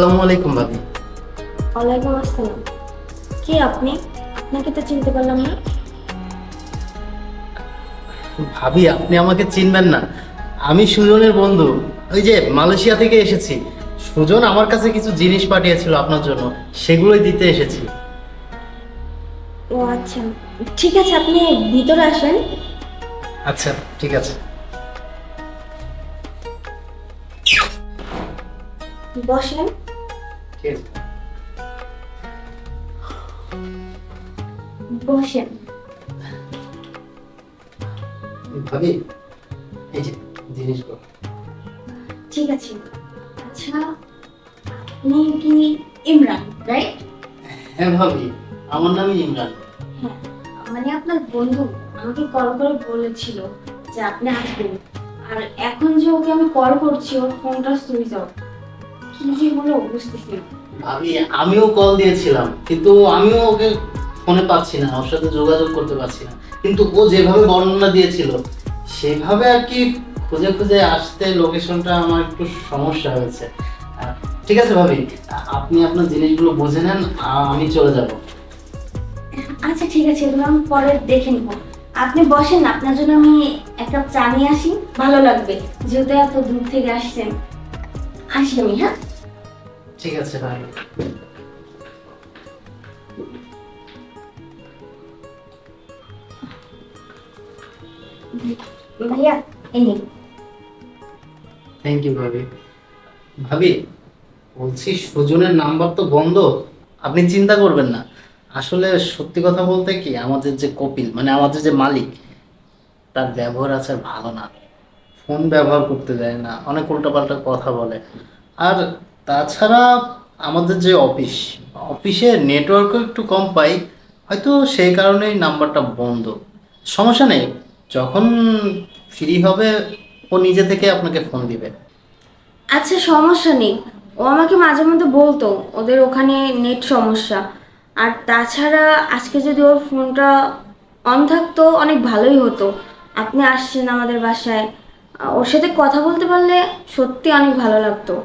আসসালামু আলাইকুম ভাবি। ওয়ালাইকুম আসসালাম। কে আপনি? আপনাকে তো চিনতে পারলাম না। ভাবি আপনি আমাকে চিনবেন না। আমি সুজনের বন্ধু। ওই যে মালয়েশিয়া থেকে এসেছি। সুজন আমার কাছে কিছু জিনিস পাঠিয়েছিল আপনার জন্য। সেগুলোই দিতে এসেছি। ও আচ্ছা। ঠিক আছে আপনি ভিতরে আসেন। আচ্ছা ঠিক আছে। বসেন। ঠিক আছে বসেন। ভাবি এই যে জিনিসগুলো। ঠিক আছে। আচ্ছা আপনি কি ইমরান রাইট হ্যাঁ ভাবি আমার নামই ইমরান। হ্যাঁ মানে আপনার বন্ধু আমাকে কল করে বলেছিল যে আপনি আসবেন। আর এখন যে ওকে আমি কল করছি ওর ফোনটা সুইচ অফ কি হলো বুঝতেছি। ভাবি আমিও কল দিয়েছিলাম কিন্তু আমিও ওকে ফোনে পাচ্ছি না ওর সাথে যোগাযোগ করতে পারছি না। কিন্তু ও যেভাবে বর্ণনা দিয়েছিল সেভাবে আর কি খুঁজে খুঁজে আসতে লোকেশনটা আমার একটু সমস্যা হয়েছে। ঠিক আছে ভাবি আপনি আপনার জিনিসগুলো বুঝে নেন আমি চলে যাব। আচ্ছা ঠিক আছে এগুলো আমি পরে দেখে নিব। আপনি বসেন আপনার জন্য আমি এক কাপ চা নিয়ে আসি। ভালো লাগবে যেহেতু এত দূর থেকে আসছেন। আসি আমি হ্যাঁ? ঠিক আছে ভাই ভাইয়া এই নিন। থ্যাংক ইউ ভাবি। ভাবি বলছি সুজনের নাম্বার তো বন্ধ আপনি চিন্তা করবেন না। আসলে সত্যি কথা বলতে কি আমাদের যে কপিল মানে আমাদের যে মালিক তার ব্যবহার আছে ভালো না। ফোন ব্যবহার করতে দেয় না অনেক উল্টাপাল্টা কথা বলে। আর তাছাড়া আমাদের যে অফিস, অফিসে নেটওয়ার্কও একটু কম পাই, হয়তো সেই কারণেই নাম্বারটা বন্ধ। সমস্যা নেই, যখন ফ্রি হবে, ও নিজে থেকে আপনাকে ফোন দিবে। আচ্ছা সমস্যা নেই। ও আমাকে মাঝে মধ্যে বলতো, ওদের ওখানে নেট সমস্যা। আর তাছাড়া আজকে যদি ওর ফোনটা অন থাকতো, অনেক ভালোই হতো। আপনি আসছেন আমাদের বাসায়। ওর সাথে কথা বলতে পারলে সত্যি অনেক ভালো লাগতো।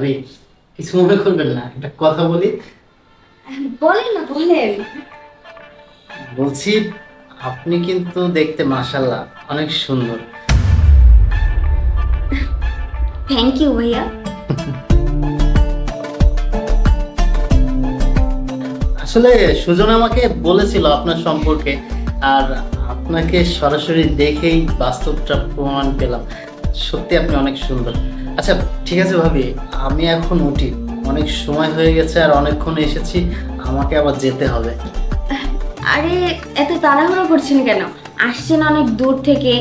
আমি কিছু মনে করবেন না একটা কথা বলি। বলেন না বলেন। বলছি আপনি কিন্তু দেখতে মাশাল্লাহ অনেক সুন্দর। থ্যাংক ইউ ভাইয়া। আসলে সুজন আমাকে বলেছিল আপনার সম্পর্কে আর আপনাকে সরাসরি দেখেই বাস্তবটা প্রমাণ পেলাম। সত্যি আপনি অনেক সুন্দর। আচ্ছা ঠিক আছে ভাবি আমি এখন উঠি। অনেক সময় হয়ে গেছে আর অনেকক্ষণ এসেছি আমাকে আবার যেতে হবে। আরে এত তাড়াহুড়ো করছেন কেন? আসছেন অনেক দূর থেকে।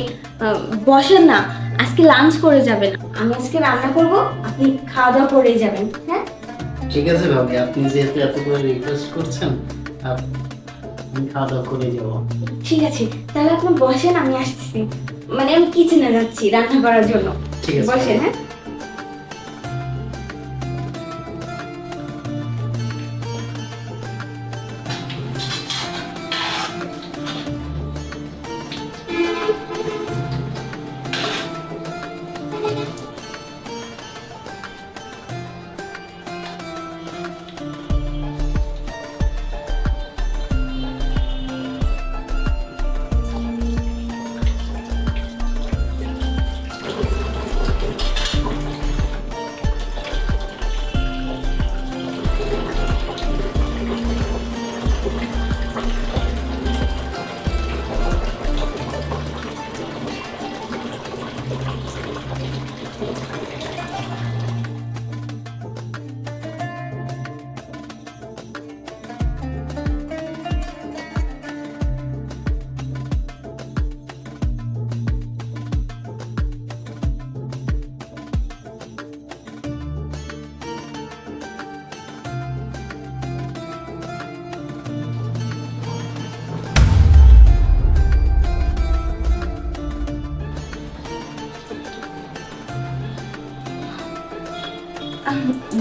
বসেন না আজকে লাঞ্চ করে যাবেন। আমি আজকে রান্না করব আপনি খাওয়া দাওয়া করেই যাবেন হ্যাঁ? ঠিক আছে ভাবি আপনি যেহেতু এত করে রিকোয়েস্ট করছেন আমি খাওয়া দাওয়া করে যাব। ঠিক আছে তাহলে আপনি বসেন আমি আসতেছি মানে আমি কিচেনে যাচ্ছি রান্না করার জন্য। ঠিক আছে। বসেন হ্যাঁ?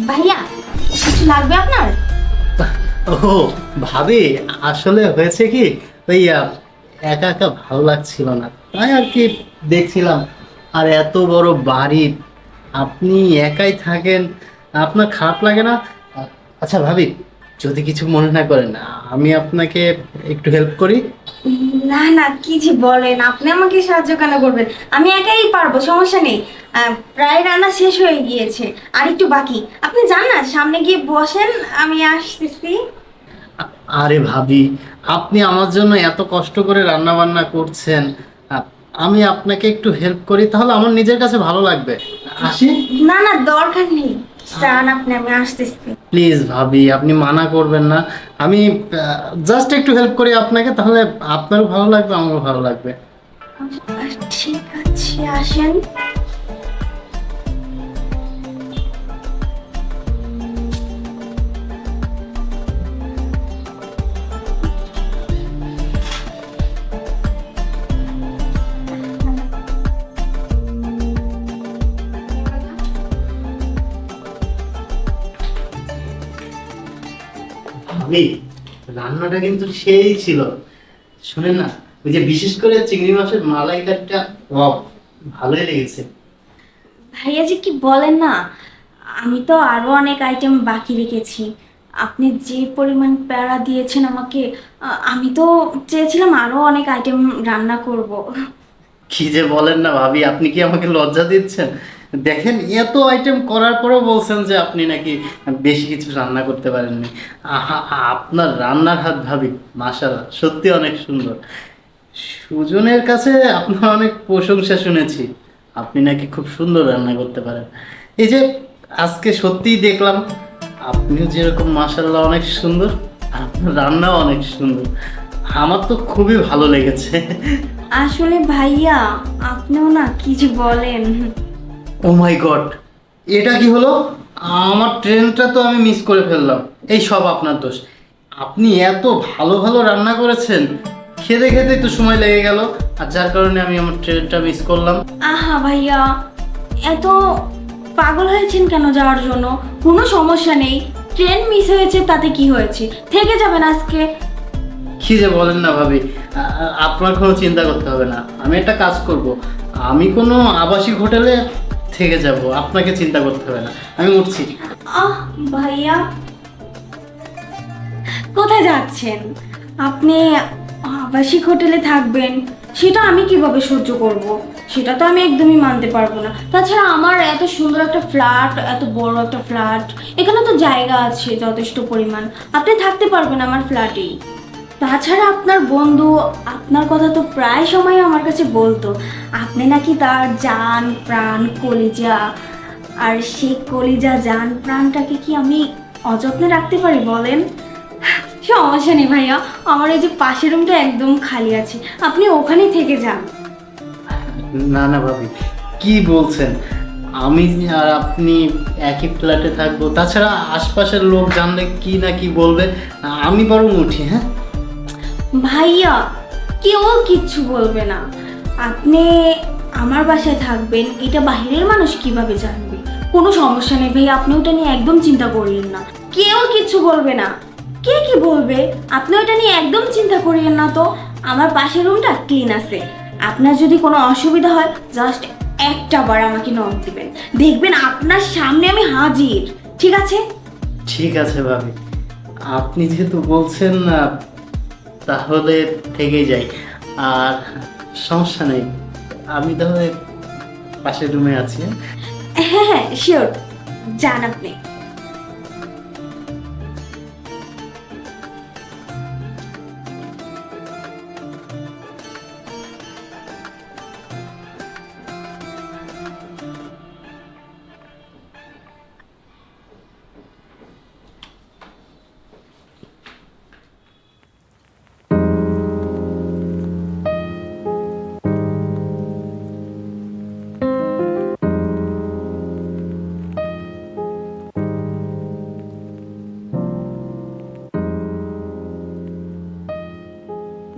ভাইয়া, কিছু লাগবে আপনার? ও ভাবি, আসলে হয়েছে কি? ওই একা একা ভালো লাগছিল না। তাই আর কি দেখছিলাম। আর এত বড় বাড়ি, আপনি একাই থাকেন, আপনার খারাপ লাগে না? আচ্ছা ভাবি যদি কিছু মনে না করেন আমি আপনাকে একটু হেল্প করি। না না কি যে বলেন আপনি আমাকে সাহায্য কেন করবেন? আমি একাই পারব সমস্যা নেই। প্রায় রান্না শেষ হয়ে গিয়েছে। আর একটু বাকি। আপনি যান না সামনে গিয়ে বসেন আমি আসতেছি। আরে ভাবি আপনি আমার জন্য এত কষ্ট করে রান্না বান্না করছেন আমি আপনাকে একটু হেল্প করি তাহলে আমার নিজের কাছে ভালো লাগবে। আসি। না না দরকার নেই। যান আপনি আমি আসতেছি। প্লিজ ভাবি আপনি মানা করবেন না। আমি জাস্ট একটু হেল্প করি আপনাকে তাহলে আপনারও ভালো লাগবে আমারও ভালো লাগবে। ঠিক আছে আসেন। ভাবি রান্নাটা কিন্তু সেই ছিল। শুনেন না ওই যে বিশেষ করে চিংড়ি মাছের মালাইকারটা ওয়াও ভালোই লেগেছে। ভাইয়া যে কি বলেন না আমি তো আরও অনেক আইটেম বাকি রেখেছি। আপনি যে পরিমাণ প্যারা দিয়েছেন আমাকে আমি তো চেয়েছিলাম আরও অনেক আইটেম রান্না করব। কি যে বলেন না ভাবি আপনি কি আমাকে লজ্জা দিচ্ছেন? দেখেন, এত আইটেম করার পরেও বলছেন যে আপনি নাকি বেশি কিছু রান্না করতে পারেননি। আপনার রান্নার হাত ভাবি, মাশাআল্লাহ, সত্যি অনেক সুন্দর। সুজনের কাছে আপনার অনেক প্রশংসা শুনেছি, আপনি নাকি খুব সুন্দর রান্না করতে পারেন। এই যে, আজকে সত্যিই দেখলাম, আপনিও যেরকম মাশাআল্লাহ অনেক সুন্দর আপনার রান্নাও অনেক সুন্দর। আমার তো খুবই ভালো লেগেছে। আসলে ভাইয়া, আপনিও না কিছু বলেন। ও মাই গড এটা কি হলো? আমার ট্রেনটা তো আমি মিস করে ফেললাম। এই সব আপনার দোষ। আপনি এত ভালো ভালো রান্না করেছেন। খেতে খেতে তো সময় লেগে গেল। আর যার কারণে আমি আমার ট্রেনটা মিস করলাম। আহা ভাইয়া এত পাগল হয়েছেন কেন যাওয়ার জন্য? কোনো সমস্যা নেই। ট্রেন মিস হয়েছে তাতে কি হয়েছে? থেকে যাবেন আজকে। কি যে বলেন না ভাবি। আপনার কোনো চিন্তা করতে হবে না। আমি একটা কাজ করব। আমি কোনো আবাসিক হোটেলে থেকে যাব, আপনাকে চিন্তা করতে হবে না। আমি উঠছি। আহ, ভাইয়া। কোথায় যাচ্ছেন? আপনি আবাসিক হোটেলে থাকবেন, সেটা আমি কীভাবে সহ্য করব? সেটা তো আমি একদমই মানতে পারব না। তাছাড়া আমার এত সুন্দর একটা ফ্ল্যাট, এত বড় একটা ফ্ল্যাট, এখানে তো জায়গা আছে যথেষ্ট পরিমাণ। আপনি থাকতে পারবেন আমার ফ্ল্যাটেই। তাছাড়া আপনার বন্ধু, আপনার কথা তো প্রায় সময় আমার কাছে বলতো। আপনি নাকি তার জান, প্রাণ, কলিজা, আর সেই কলিজা, জান, প্রাণটাকে কি আমি অযত্নে রাখতে পারি বলেন? সমস্যা নেই ভাইয়া, আমার এই যে পাশের রুমটা একদম খালি আছে। আপনি ওখানেই থেকে যান। না না ভাবি, কি বলছেন? আমি আর আপনি একই ফ্ল্যাটে থাকব। তাছাড়া আশপাশের লোক জানলে কি না কি বলবে? আমি বরং উঠি হ্যাঁ? ভাইয়া, কেউ কিচ্ছু বলবে না। আপনি আমার বাসায় থাকবেন, এটা বাইরের মানুষ কীভাবে জানবে? কোনো সমস্যা নেই ভাই আপনি ওটা নিয়ে একদম চিন্তা করিয়েন না। কেউ কিচ্ছু বলবে না। কে কি বলবে? আপনি ওটা নিয়ে একদম চিন্তা করিয়েন না তো। আমার পাশের রুমটা ক্লিন আছে। আপনার যদি কোনো অসুবিধা হয় জাস্ট একটা বার আমাকে নক দিবেন। দেখবেন আপনার সামনে আমি হাজির। ঠিক আছে? ঠিক আছে ভাবি। আপনি যেহেতু বলছেন তাহলে থেকে যাই। আর সমস্যা নেই। আমি তাহলে পাশের রুমে আছি। হ্যাঁ? হ্যাঁ শিওর যান আপনি।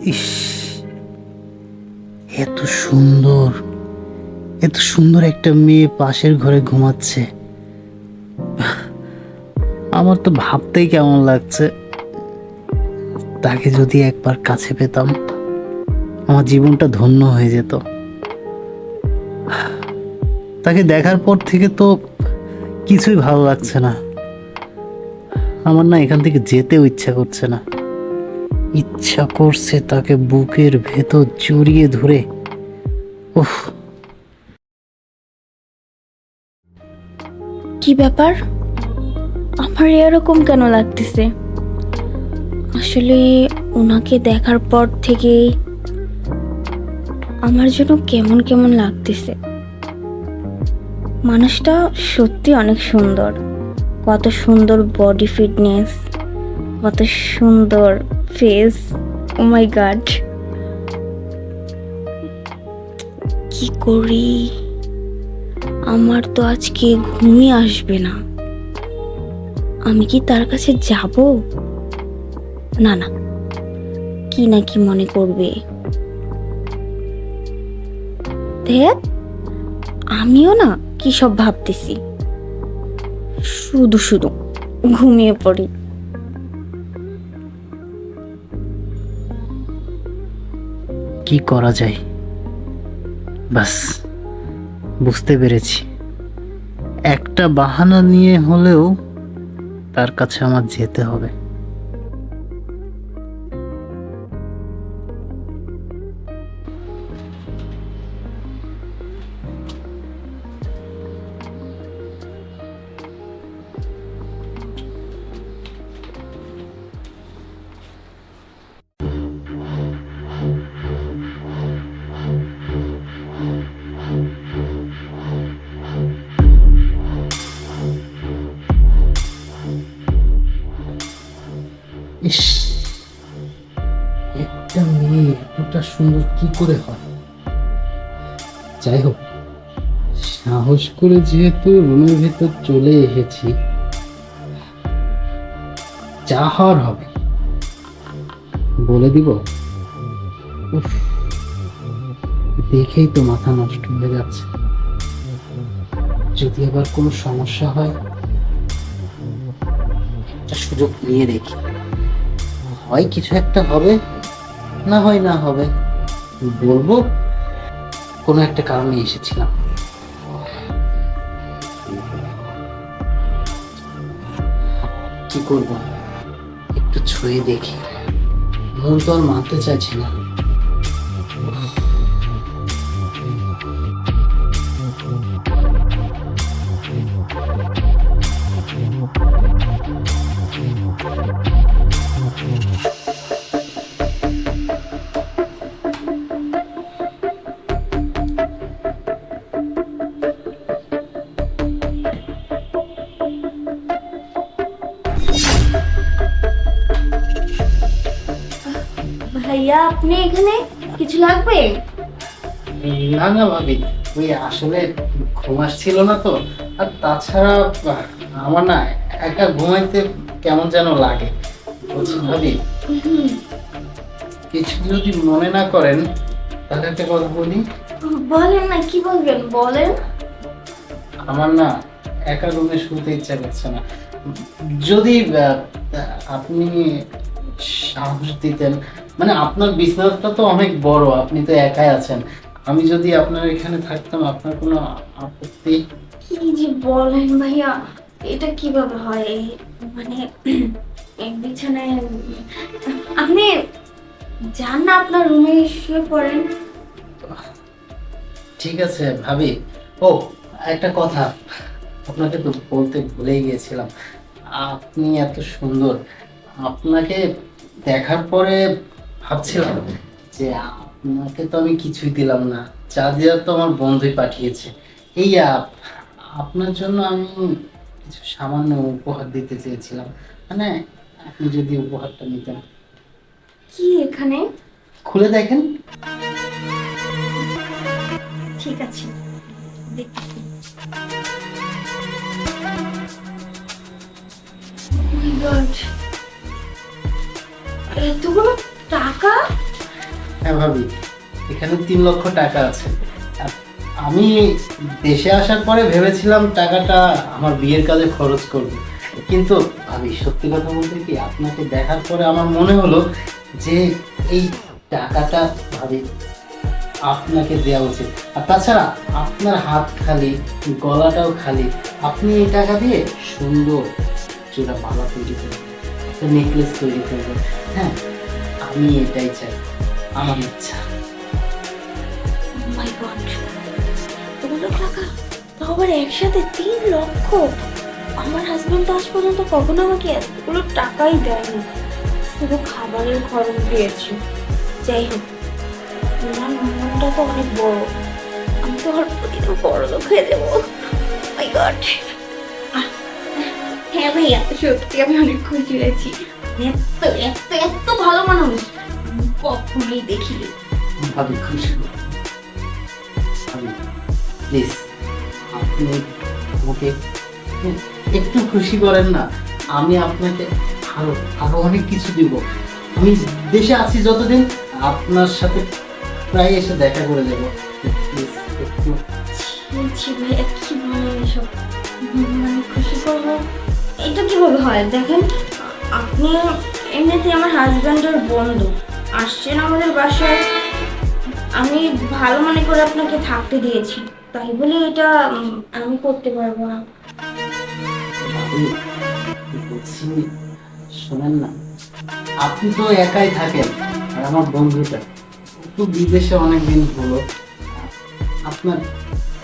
ইস, এত সুন্দর এত সুন্দর একটা মেয়ে পাশের ঘরে ঘুমাচ্ছে। আমার তো ভাবতেই কেমন লাগছে। তাকে যদি একবার কাছে পেতাম, আমার জীবনটা ধন্য হয়ে যেত। তাকে দেখার পর থেকে তো কিছুই ভালো লাগছে না। আমার না এখান থেকে যেতেও ইচ্ছা করছে না। ইচ্ছা করছে তাকে বুকের ভেতর জড়িয়ে ধরে। উফ। কি ব্যাপার? আমার এরকম কেন লাগতেছে? আসলে ওনাকে দেখার পর থেকে আমার জন্য কেমন কেমন লাগতেছে। মানুষটা সত্যি অনেক সুন্দর। কত সুন্দর বডি ফিটনেস কত সুন্দর ফেস ও মাই গড কি করি? আমার তো আজকে ঘুমই আসবে না। আমি কি তার কাছে যাব? না না। কি না কি মনে করবে? দেখ, আমিও না কি সব ভাবতেছি। শুধু শুধু ঘুমিয়ে পড়ি। কি করা যায়? বাস, বুঝতে পেরেছি। একটা বাহানা নিয়ে হলেও তার কাছে আমার যেতে হবে। ইস, একটা মেয়ে এতটা সুন্দর কি করে হয়? যাই হোক সাহস করে যেহেতু রুমের ভেতর চলে এসেছি যা হওয়ার হবে, বলে দিব। দেখেই তো মাথা নষ্ট হয়ে যাচ্ছে। যদি আবার কোনো সমস্যা হয়, একটা সুযোগ নিয়ে দেখি। হয় কিছু একটা হবে, না হয় না হবে, বলব, কোনো একটা কারণে এসেছিলাম। কি করব? একটু ছুঁয়ে দেখি। মন তো আর মানতে চাইছি না। লাগবে না না ভাবি ওই আসলে ঘুম আসছিল না তো। আর তাছাড়া আমার না একা ঘুমাইতে কেমন যেন লাগে। বলছি ভাবি কিছু যদি মনে না করেন তাহলে একটা কথা বলি। বলেন না কি বলবেন? বলেন। আমার না একা রুমে শুতে ইচ্ছা করছে না। যদি আপনি সাহস দিতেন মানে আপনার বিজনেসটা তো অনেক বড় আপনি তো একাই আছেন। আমি যদি আপনার এখানে থাকতাম আপনার কোনো আপত্তি? কি যে বলেন ভাইয়া এটা কীভাবে হয়? মানে এই বিছানায় আপনি যান না আপনার রুমে শুয়ে পড়েন। ঠিক আছে ভাবি। ও একটা কথা আপনাকে তো বলতে ভুলেই গিয়েছিলাম। আপনি এত সুন্দর। আপনাকে দেখার পরে ভাবছিলাম। যে আপনাকে তো আমি কিছুই দিলাম না। চা দেওয়ার তো আমার বন্ধুই পাঠিয়েছে। এই আপ- আপনার জন্য আমি কিছু সামান্য উপহার দিতে চেয়েছিলাম। মানে আপনি যদি উপহারটা নিতেন। কি এখানে? খুলে দেখেন। ঠিক আছে। দেখতেছি Oh! এতগুলো টাকা? হ্যাঁ ভাবি, এখানে তিন লক্ষ টাকা আছে। আমি দেশে আসার পরে ভেবেছিলাম টাকাটা আমার বিয়ের কাজে খরচ করব। কিন্তু ভাবি, সত্যি কথা বলতে কি, আপনাকে দেখার পরে আমার মনে হলো যে এই টাকাটা ভাবি আপনাকে দেওয়া উচিত। আর তাছাড়া আপনার হাত খালি, গলাটাও খালি। আপনি এই টাকা দিয়ে সুন্দর চূড়া মালা তৈরি করবেন, একটা নেকলেস তৈরি করবেন। হ্যাঁ আমি এটাই চাই আমার ইচ্ছা। মাই গড এতগুলো টাকা আবার একসাথে তিন লক্ষ। আমার হাজবেন্ড তো আজ পর্যন্ত কখনো আমাকে এতগুলো টাকাই দেয়নি। শুধু খাবারের খরচ দিয়েছে। যাই হোক ওনার মনটা তো অনেক বড়। আমি তো আর প্রতিদিন বড় লোক হয়ে যাব। মাই গড হ্যাঁ ভাইয়া সত্যি আমি অনেক খুশি হয়েছি। এত এত এত ভালো মানুষ। কখনোই দেখিনি। ভাবি খুশি প্লিজ আপনি আমাকে একটু খুশি করেন না। আমি আপনাকে আরও আরও অনেক কিছু দিব। আমি দেশে আছি যতদিন আপনার সাথে প্রায় এসে দেখা করে যাব। প্লিজ একটু। বলছি ভাইয়া কি বলেন এসব মানে খুশি করব? এটা কীভাবে হয়? দেখেন। আপনি এমনিতে আমার হাজব্যান্ডের বন্ধু, আসছেন আমাদের বাসায়। আমি ভালো মনে করে আপনাকে থাকতে দিয়েছি, তাই বলে এটা আমি করতে পারব না। শোনেন না। আপনি তো একাই থাকেন, আর আমার বন্ধুটা। একটু বিদেশে অনেক দিন হলো। আপনার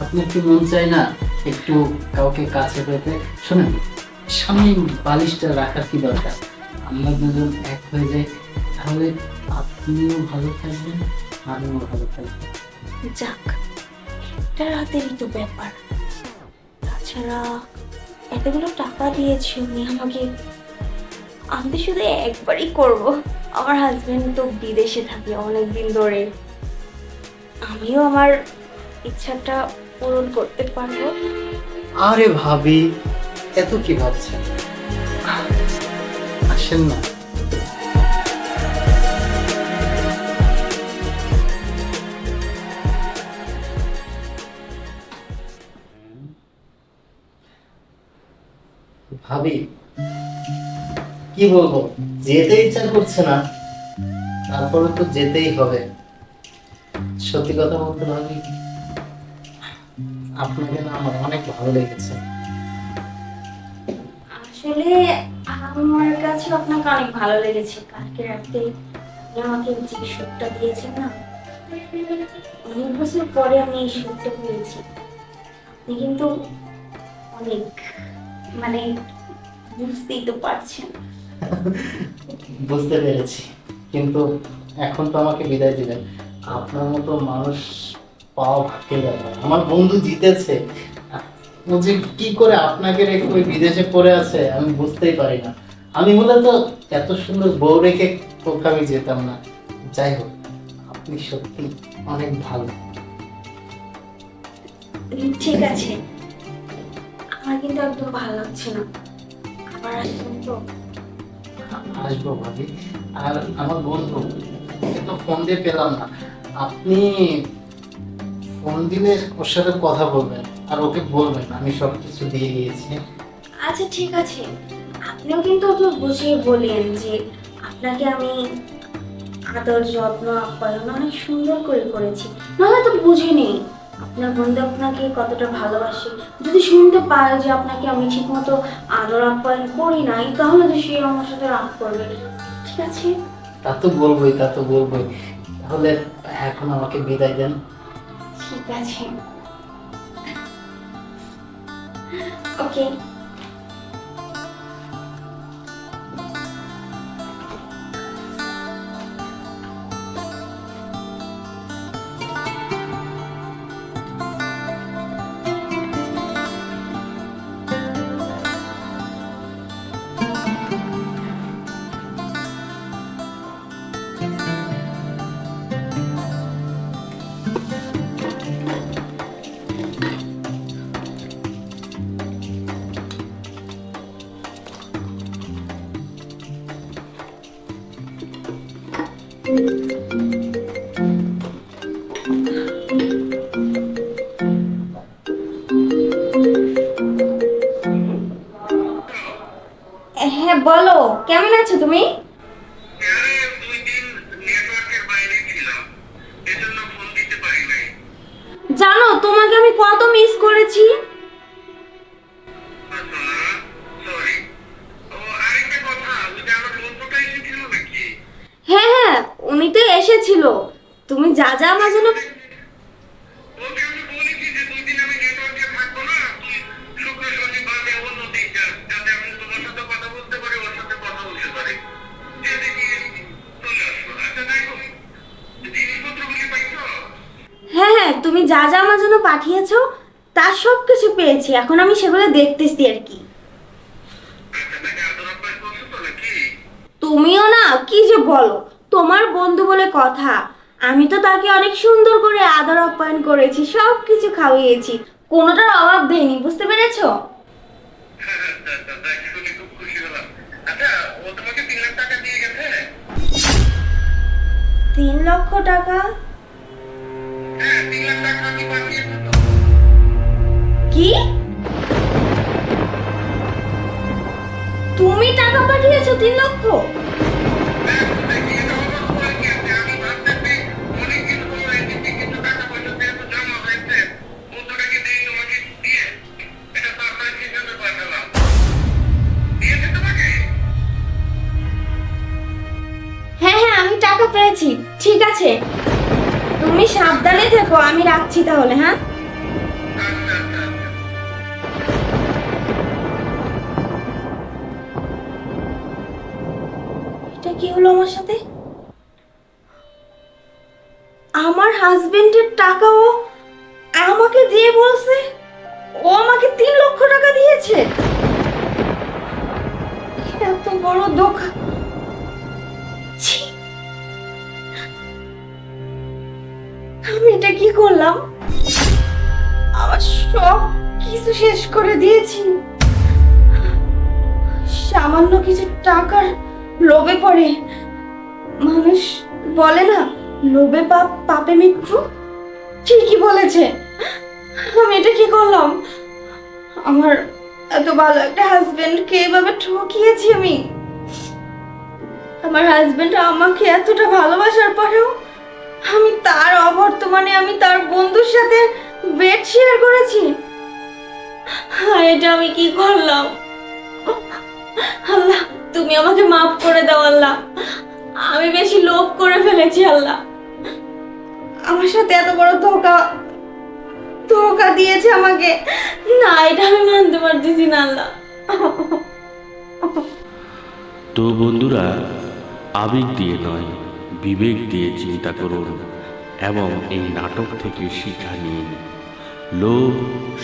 আপনার কি মন চায় না একটু কাউকে কাছে পেতে? শোনেন। সামনে বালিশটা রাখার কি দরকার? আমরা দুজন এক হয়ে যাই তাহলে আপনিও ভালো থাকবেন আমিও ভালো থাকব। যাক একটা রাতেরই তো ব্যাপার। তাছাড়া এতগুলো টাকা দিয়েছি উনি আমাকে আমি তো শুধু একবারই করব। আমার হাজবেন্ড তো বিদেশে থাকে অনেক দিন ধরে। আমিও আমার ইচ্ছাটা পূরণ করতে পারব। আরে ভাবি এত কি ভাবছেন আসেন না। ভাবি, কি বলব? যেতে ইচ্ছা করছে না তারপরে তো যেতেই হবে। সত্যি কথা বলতে ভাবি, আপনাকে না আমার অনেক ভালো লেগেছে। আসলে আমার কাছে আপনাকে অনেক ভালো লেগেছে। কালকে রাতে আমাকে যে সুটটা দিয়েছেন না, অনেক বছর পরে আমি এই সুটটা পেয়েছি। আপনি কিন্তু অনেক মানে বুঝতেই তো পারছেন। বুঝতে পেরেছি। কিন্তু এখন তো আমাকে বিদায় দিলেন। আপনার মতো মানুষ পাওয়া ভাগ্যের ব্যাপার। আমার বন্ধু জিতেছে। ও যে কি করে আপনাকে রেখে ওই বিদেশে পড়ে আছে আমি বুঝতেই পারি না। আমি হলে তো এত সুন্দর বউ রেখে আমি যেতাম না। যাই হোক আপনি সত্যি অনেক ভালো। ঠিক আছে। আমার কিন্তু একদম ভালো লাগছে না। আবার আসবেন তো। আসব ভাবি। আর আমার বন্ধু তো ফোন দিয়ে পেলাম না। আপনি ফোন দিলে ওর সাথে কথা বলবেন। আর ওকে বলবেন আমি সব কিছু দিয়ে গিয়েছি। আচ্ছা ঠিক আছে। আপনিও কিন্তু ওকে বুঝিয়ে বলেন যে আপনাকে আমি আদর যত্ন আপ্যায়ন অনেক সুন্দর করে করেছি। নাহলে তো বুঝিনি আপনার বন্ধু আপনাকে কতটা ভালোবাসে। যদি শুনতে পায় যে আপনাকে আমি ঠিকমতো আদর আপ্যায়ন করি নাই তাহলে তো সে আমার সাথে রাগ করবে। ঠিক আছে? তা তো বলবোই তা তো বলবোই। তাহলে এখন আমাকে বিদায় দেন। ঠিক আছে। ওকে কেমন আছো তুমি? তুমি যা যা আমার জন্য পাঠিয়েছো তার সব কিছু পেয়েছি। এখন আমি সেগুলো দেখতেছি আর কি। তুমিও না, কি যে বলো? তোমার বন্ধু বলে কথা। আমি তো তাকে অনেক সুন্দর করে আদর আপ্যায়ন করেছি, সব কিছু খাওয়িয়েছি। কোনোটার অভাব দেয়নি বুঝতে পেরেছ? তিন লক্ষ টাকা? কি? তুমি টাকা পাঠিয়েছো তিন লক্ষ? থেকো আমি রাখছি তাহলে হ্যাঁ? সামান্য কিছু টাকার লোভে পড়ে। মানুষ বলে না, লোভে পাপ, পাপে মৃত্যু? ঠিকই বলেছে। আমি এটা কি করলাম? আমার এত ভালো একটা হাজবেন্ডকে এভাবে ঠকিয়েছি আমি। আমার হাজবেন্ড আমাকে এতটা ভালোবাসার পরেও আমি তার অবর্তমানে আমি তার বন্ধুর সাথে বেড শেয়ার করেছি। এটা আমি কি করলাম? আল্লাহ, তুমি আমাকে মাফ করে দাও আল্লাহ। আমি বেশি লোভ করে ফেলেছি আল্লাহ। আমার সাথে এত বড় ধোকা ধোকা দিয়েছে আমাকে। না, এটা আমি মানতে পারতেছি না আল্লাহ। তো বন্ধুরা, আবেগ দিয়ে নয়, বিবেক দিয়ে চিন্তা করুন এবং এই নাটক থেকে শিক্ষা নিন। লোভ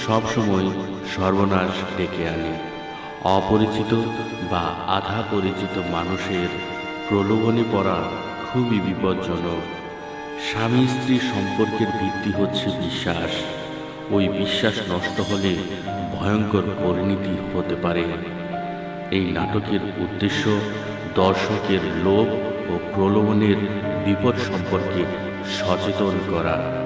সবসময় সর্বনাশ ডেকে আনে। অপরিচিত বা আধা পরিচিত মানুষের প্রলোভনে পড়া খুবই বিপজ্জনক। স্বামী স্ত্রী সম্পর্কের ভিত্তি হচ্ছে বিশ্বাস। ওই বিশ্বাস নষ্ট হলে ভয়ঙ্কর পরিণতি হতে পারে। এই নাটকের উদ্দেশ্য দর্শকের লোভ ও প্রলোভনের বিপদ সম্পর্কে সচেতন করা।